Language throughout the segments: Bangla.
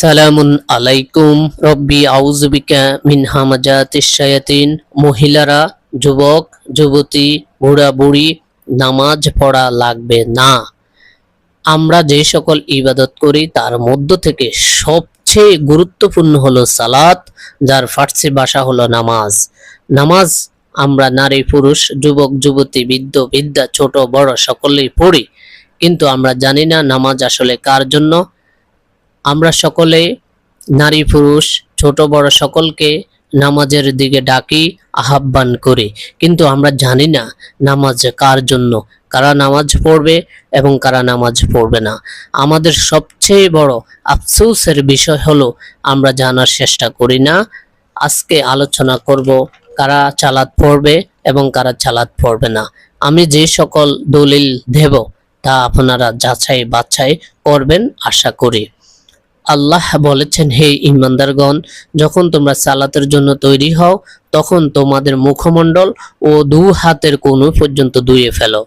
সালামুন আলাইকুম। রব্বি আউজুবিকা মিন হামাজাতিশ শায়াতিন। মহিলারা, যুবক, যুবতী, বুড়া বুড়ি, নামাজ পড়া লাগবে না। আমরা যে সকল ইবাদত করি, তার মধ্য থেকে সবচেয়ে গুরুত্বপূর্ণ হলো সালাত, যার ফার্সি ভাষা হলো নামাজ। নামাজ আমরা নারী, পুরুষ, যুবক, যুবতী, বৃদ্ধ বিদ্যা ছোট, বড় সকলেই পড়ি। কিন্তু আমরা জানি না নামাজ আসলে কার জন্য। আমরা সকলে নারী পুরুষ, ছোট, বড় সকলকে নামাজের দিকে ডাকি, আহ্বান করি। কিন্তু আমরা জানি না নামাজ কার জন্য, কারা নামাজ পড়বে এবং কারা নামাজ পড়বে না। আমাদের সবচেয়ে বড় আফসোসের বিষয় হলো, আমরা জানার চেষ্টা করি না, আজকে আলোচনা করব কারা চালাত পড়বে এবং কারা চালাত পড়বে না। আমি যে সকল দলিল দেব, তা আপনারা যাচাই বাছাই করবেন, আশা করি। আল্লাহ বলেছেন, হে ইমানদারগণ, যখন তোমরা সালাতের জন্য তৈরি হও, তখন তোমাদের মুখমণ্ডল ও দু হাতের কোণু পর্যন্ত ধুয়ে ফেলো।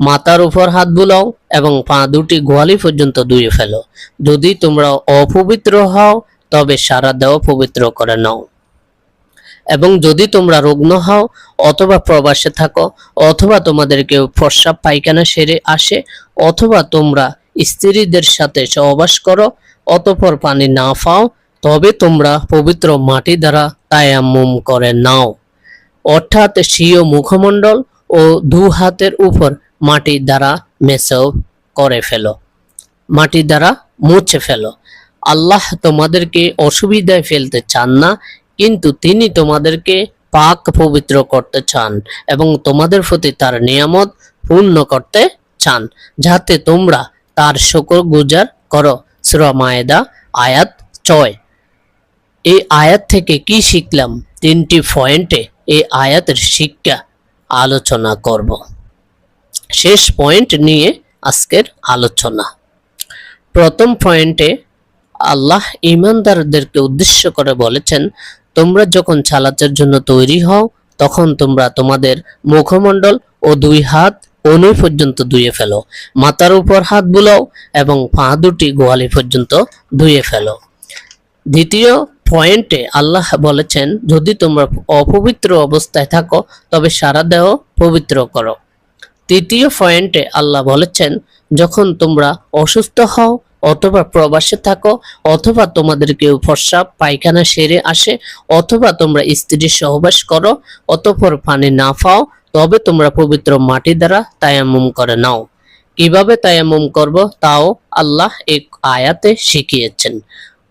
মাথার উপর হাত বুলাও এবং পা দুটি গোয়ালি পর্যন্ত ধুয়ে ফেলো। যদি তোমরা অপবিত্র হও, তবে সারা দেহ পবিত্র করে নাও। এবং যদি তোমরা রুগ্ন হও, অথবা প্রবাসে থাকো, অথবা তোমাদের কেউ প্রস্রাব পায়খানা সেরে আসে, অথবা তোমরা স্ত্রীদের সাথে সহবাস করো অতঃপর পানি না পাও, তবে তোমরা পবিত্র মাটি দ্বারা তায়াম্মুম করে নাও। অর্থাৎ স্বীয় মুখমণ্ডল ও দু হাতের উপর মাটি দ্বারা মেসেও করে ফেলো। মাটি দ্বারা মুছে ফেলো। আল্লাহ তোমাদেরকে অসুবিধায় ফেলতে চান না, কিন্তু তিনি তোমাদেরকে পাক পবিত্র করতে চান এবং তোমাদের প্রতি তার নিয়ামত পূর্ণ করতে চান, যাতে তোমরা তার শকর গুজার করো। সুরা মায়েদা, আয়াত ছয়। এই আয়াত থেকে কি শিখলাম? তিনটি পয়েন্টে এই আয়াতের শিক্ষা আলোচনা করব। শেষ পয়েন্ট নিয়ে আজকের আলোচনা। প্রথম পয়েন্টে আল্লাহ ইমানদারদেরকে উদ্দেশ্য করে বলেছেন, তোমরা যখন সালাতের জন্য তৈরি হও, তখন তোমরা তোমাদের মুখমণ্ডল ও দুই হাত অনুই পর্যন্ত ধুয়ে ফেলো। মাথার উপর হাত বুলাও এবং পা দুটি গোয়ালি পর্যন্ত ধুয়ে ফেলো। দ্বিতীয় পয়েন্টে আল্লাহ বলেছেন, যদি তোমরা অপবিত্র অবস্থায় থাকো, তবে সারা দেহ পবিত্র করো। তৃতীয় পয়েন্টে আল্লাহ বলেছেন, যখন তোমরা অসুস্থ হও, অথবা প্রবাসে থাকো, অথবা তোমাদের কেউ প্রস্রাব পায়খানা সেরে আসে, অথবা তোমরা স্ত্রীর সহবাস করো, অতঃপর পানি না পাও তবে তোমরা পবিত্র মাটি দ্বারা তায়াম্মুম করে নাও। কীভাবে তায়াম্মুম করব তাও আল্লাহ এক আয়াতে শিখিয়েছেন।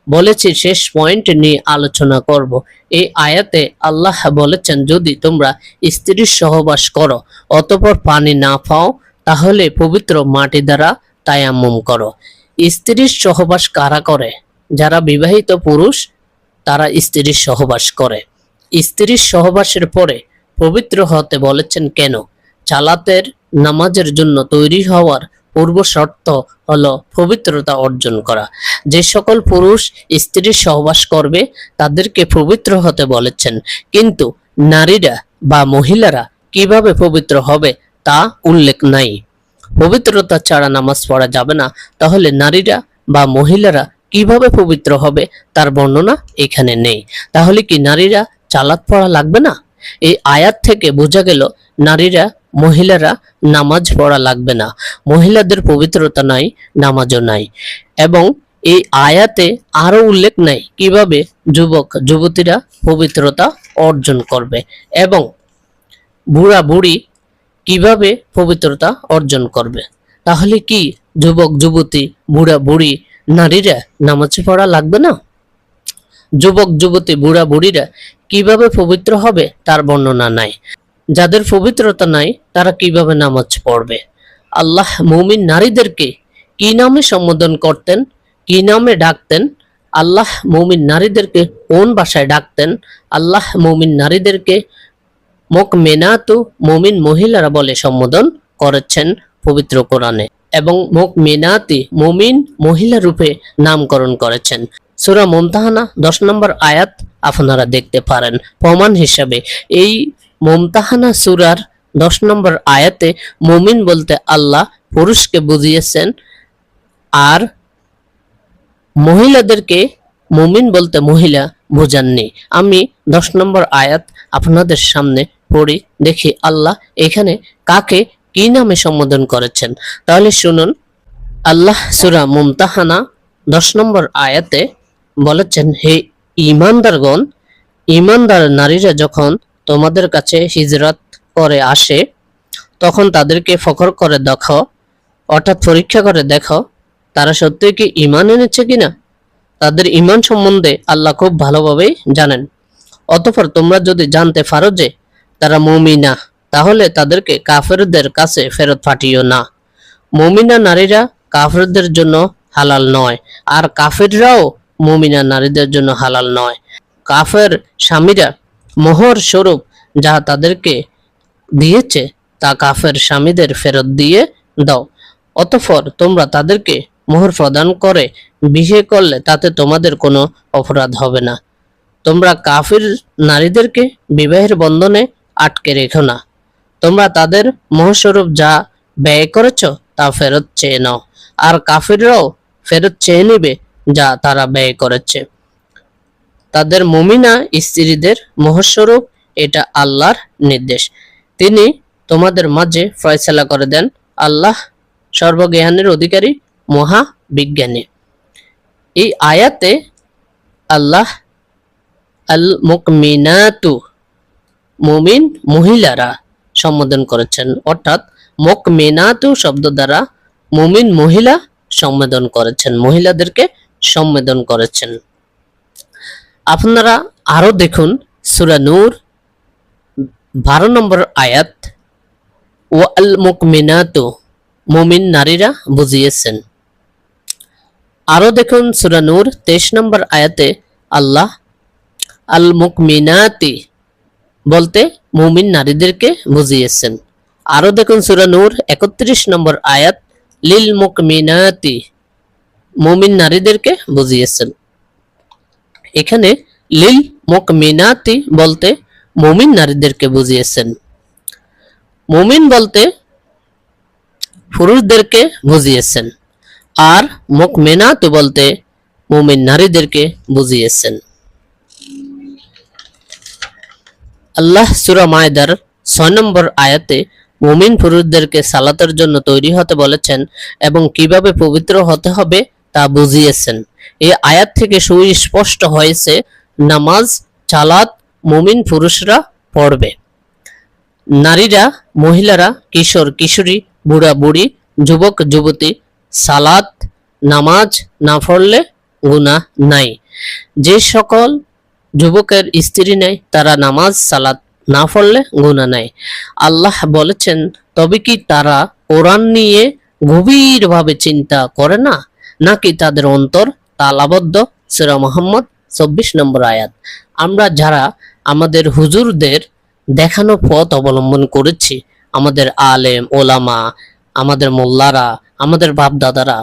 বলেছি, শেষ পয়েন্ট নিয়ে আলোচনা করব। এই আয়াতে আল্লাহ বলেছেন, যদি তোমরা স্ত্রীর সহবাস করো, অতপর পানি না পাও, তাহলে পবিত্র মাটি দ্বারা তায়াম্মুম করো। স্ত্রীর সহবাস কারা করে? যারা বিবাহিত পুরুষ, তারা স্ত্রীর সহবাস করে। স্ত্রীর সহবাসের পরে পবিত্র হতে বলেছেন কেন? চালাতের নামাজের জন্য তৈরি হওয়ার পূর্ব শর্ত হলো পবিত্রতা অর্জন করা। যে সকল পুরুষ স্ত্রীর সহবাস করবে, তাদেরকে পবিত্র হতে বলেছেন। কিন্তু নারীরা বা মহিলারা কীভাবে পবিত্র হবে তা উল্লেখ নাই। পবিত্রতা ছাড়া নামাজ পড়া যাবে না। তাহলে নারীরা বা মহিলারা কীভাবে পবিত্র হবে তার বর্ণনা এখানে নেই। তাহলে কি নারীরা চালাত পড়া লাগবে না? এই আয়াত থেকে বোঝা গেল, নারীরা, মহিলারা নামাজ পড়া লাগবে না। মহিলাদের পবিত্রতা নাই, নামাজও নাই। এবং এই আয়াতে আরও উল্লেখ নাই কীভাবে যুবক, যুবতীরা পবিত্রতা অর্জন করবে এবং বুড়া, বুড়ি কীভাবে পবিত্রতা অর্জন করবে। তাহলে কি যুবক, যুবতী, বুড়া, বুড়ি, নারীরা নামাজ পড়া লাগবে না? যুবক, যুবতী, বুড়া, বুড়িরা কীভাবে পবিত্র হবে তার বর্ণনা নাই। যাদের পবিত্রতা নাই, তারা কীভাবে নামাজ পড়বে? আল্লাহ মুমিন নারীদেরকে কি নামে সম্বোধন করতেন, কি নামে ডাকতেন? আল্লাহ মুমিন নারীদেরকে কোন ভাষায় ডাকতেন? আল্লাহ মুমিন নারীদেরকে মুখ মেনাতু মুমিন মহিলারা বলে সম্বোধন করেছেন পবিত্র কোরআনে। এবং মুখ মেনাতি মুমিন মহিলা রূপে নামকরণ করেছেন। সুরা মুমতাহানা, দশ নম্বর আয়াত আপনারা দেখতে পারেন। প্রমাণ হিসাবে এই মুমতাহানা সুরার দশ নম্বর আয়াতে মুমিন বলতে আল্লাহ পুরুষকে বুঝিয়েছেন আর মহিলাদেরকে মুমিন বলতে মহিলা বোঝাননি। আমি দশ নম্বর আয়াত আপনাদের সামনে পড়ি, দেখি আল্লাহ এখানে কাকে কি নামে সম্বোধন করেছেন। তাহলে শুনুন, আল্লাহ সুরা মুমতাহানা দশ নম্বর আয়াতে বলেছেন, হে ইমানদারগণ ইমানদার নারীরা যখন তোমাদের কাছে হিজরত করে আসে, তখন তাদেরকে ফখর করে দেখো, অর্থাৎ পরীক্ষা করে দেখো, তারা সত্যি কি ইমান এনেছে কিনা? তাদের ইমান সম্বন্ধে আল্লাহ খুব ভালোভাবেই জানেন। অতঃপর তোমরা যদি জানতে পারো যে তারা মুমিনা তাহলে তাদেরকে কাফেরদের কাছে ফেরত পাঠিও না। মুমিনা নারীরা কাফেরদের জন্য হালাল নয়, আর কাফেররাও মুমিনা নারীদের জন্য হালাল নয়। কাফের স্বামীরা মোহর স্বরূপ যা তাদেরকে দিয়েছে, তা কাফের স্বামীদের ফেরত দিয়ে দাও। অতঃপর তোমরা তাদেরকে মোহর প্রদান করে বিয়ে করলে তাতে তোমাদের কোনো অপরাধ হবে না। তোমরা কাফির নারীদেরকে বিবাহের বন্ধনে আটকে রেখো না। তোমরা তাদের মোহস্বরূপ যা ব্যয় করেছ, তা ফেরত চেয়ে নাও। আর কাফিররাও ফেরত চেয়ে নেবে যা তারা ব্যয় করেছে। তাদের মুমিনা স্ত্রীদের মোহস্বরূপ এটা আল্লাহর নির্দেশ। তিনি তোমাদের মাঝে ফয়সালা করে দেন আল্লাহ সর্বজ্ঞানের অধিকারী মহা বিজ্ঞানী এই আয়াতে আল্লাহ আল মুকমিনাতু মুমিন মহিলারা সম্বোধন করেছেন। অর্থাৎ মুকমিনাতু শব্দ দ্বারা মুমিন মহিলা সম্বোধন করেছেন। মহিলাদেরকে সম্বোধন করেছেন। আপনারা আরও দেখুন, সূরা নূর, বারো নম্বর আয়াত ও আল মুকমিনাতু, মুমিন নারীরা বুঝিয়েছেন। আরও দেখুন, সূরা নূর, তেইশ নম্বর আয়াতে আল্লাহ আল মুকমিনাতি বলতে মুমিন নারীদেরকে বুঝিয়েছেন। আরও দেখুন, সূরা নূর, একত্রিশ নম্বর আয়াত, লিল মুকমিনাতি মুমিন নারীদেরকে বুঝিয়েছেন। এখানে লিল মুকমিনাতি বলতে মুমিন নারীদেরকে বুঝিয়েছেন। মুমিন বলতে পুরুষদেরকে বুঝিয়েছেন আর মুকমিনাত বলতে মুমিন নারীদেরকে বুঝিয়েছেন। আল্লাহ সুরা মায়দার ছয় নম্বর আয়াতে মুমিন পুরুষদেরকে সালাতের জন্য তৈরি হতে বলেছেন এবং কীভাবে পবিত্র হতে হবে তা বুঝিয়েছেন। এই আয়াত থেকে সুস্পষ্ট হয়েছে, নামাজ চালাত মুমিন পুরুষরা পড়বে। নারীরা, মহিলারা, কিশোর, কিশোরী, বুড়া, বুড়ি, যুবক, যুবতী, সালাত, নামাজ না পড়লে গুনাহ নাই। যে সকল যুবকের স্ত্রী নেই, তারা নামাজ, সালাত না পড়লে গুনাহ নাই। আল্লাহ বলেছেন, তবে কি তারা কোরআন নিয়ে গভীরভাবে চিন্তা করে না? নাকি তাদের অন্তর তালাবদ্ধ সুরা মোহাম্মদ, চব্বিশ নম্বর আয়াত। আমরা যারা আমাদের হুজুরদের দেখানো পথ অবলম্বন করেছি, আমাদের আলেম, ওলামা, আমাদের মোল্লারা, আমাদের বাপ দাদারা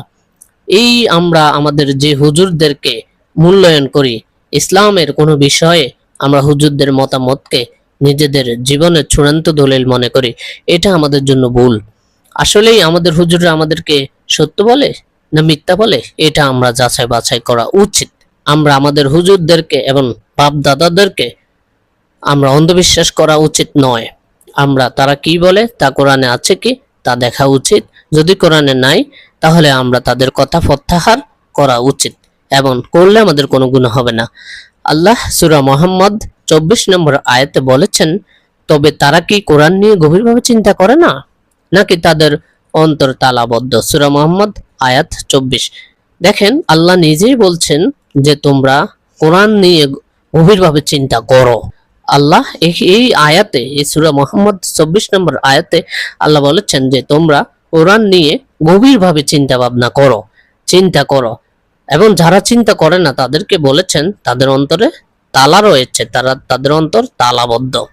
এই আমরা আমাদের যে হুজুরদেরকে মূল্যায়ন করি, ইসলামের কোনো বিষয়ে আমরা হুজুরদের মতামতকে নিজেদের জীবনের চূড়ান্ত দলিল মনে করি, এটা আমাদের জন্য ভুল। আসলেই আমাদের হুজুররা আমাদেরকে সত্য বলে? না মিথ্যা বলে, এটা আমরা যাচাই বাছাই করা উচিত। আমরা আমাদের হুজুরদেরকে এবং বাপ দাদাদেরকে আমরা অন্ধবিশ্বাস করা উচিত নয়। আমরা তারা কি বলে, তা কোরআনে আছে কি, তা দেখা উচিত। যদি কোরআনে নাই, তাহলে আমরা তাদের কথা প্রত্যাহার করা উচিত এবং করলে আমাদের কোনো গুণ হবে না। আল্লাহ সুরা মোহাম্মদ চব্বিশ নম্বর আয়াতে বলেছেন, তবে তারা কি কোরআন নিয়ে গভীরভাবে চিন্তা করে না? নাকি তাদের অন্তর তালাবদ্ধ সুরা মোহাম্মদ, আয়াত চব্বিশ। দেখেন, আল্লাহ নিজেই বলছেন যে তোমরা কোরআন নিয়ে গভীরভাবে চিন্তা করো। আল্লাহ এই- আয়াতে, এই সুরা মোহাম্মদ চব্বিশ নম্বর আয়াতে আল্লাহ বলেছেন যে তোমরা কোরআন নিয়ে গভীরভাবে চিন্তা ভাবনা করো, চিন্তা করো। এবং যারা চিন্তা করে না, তাদেরকে বলেছেন তাদের অন্তরে তালা রয়েছে, তারা, তাদের অন্তর তালাবদ্ধ।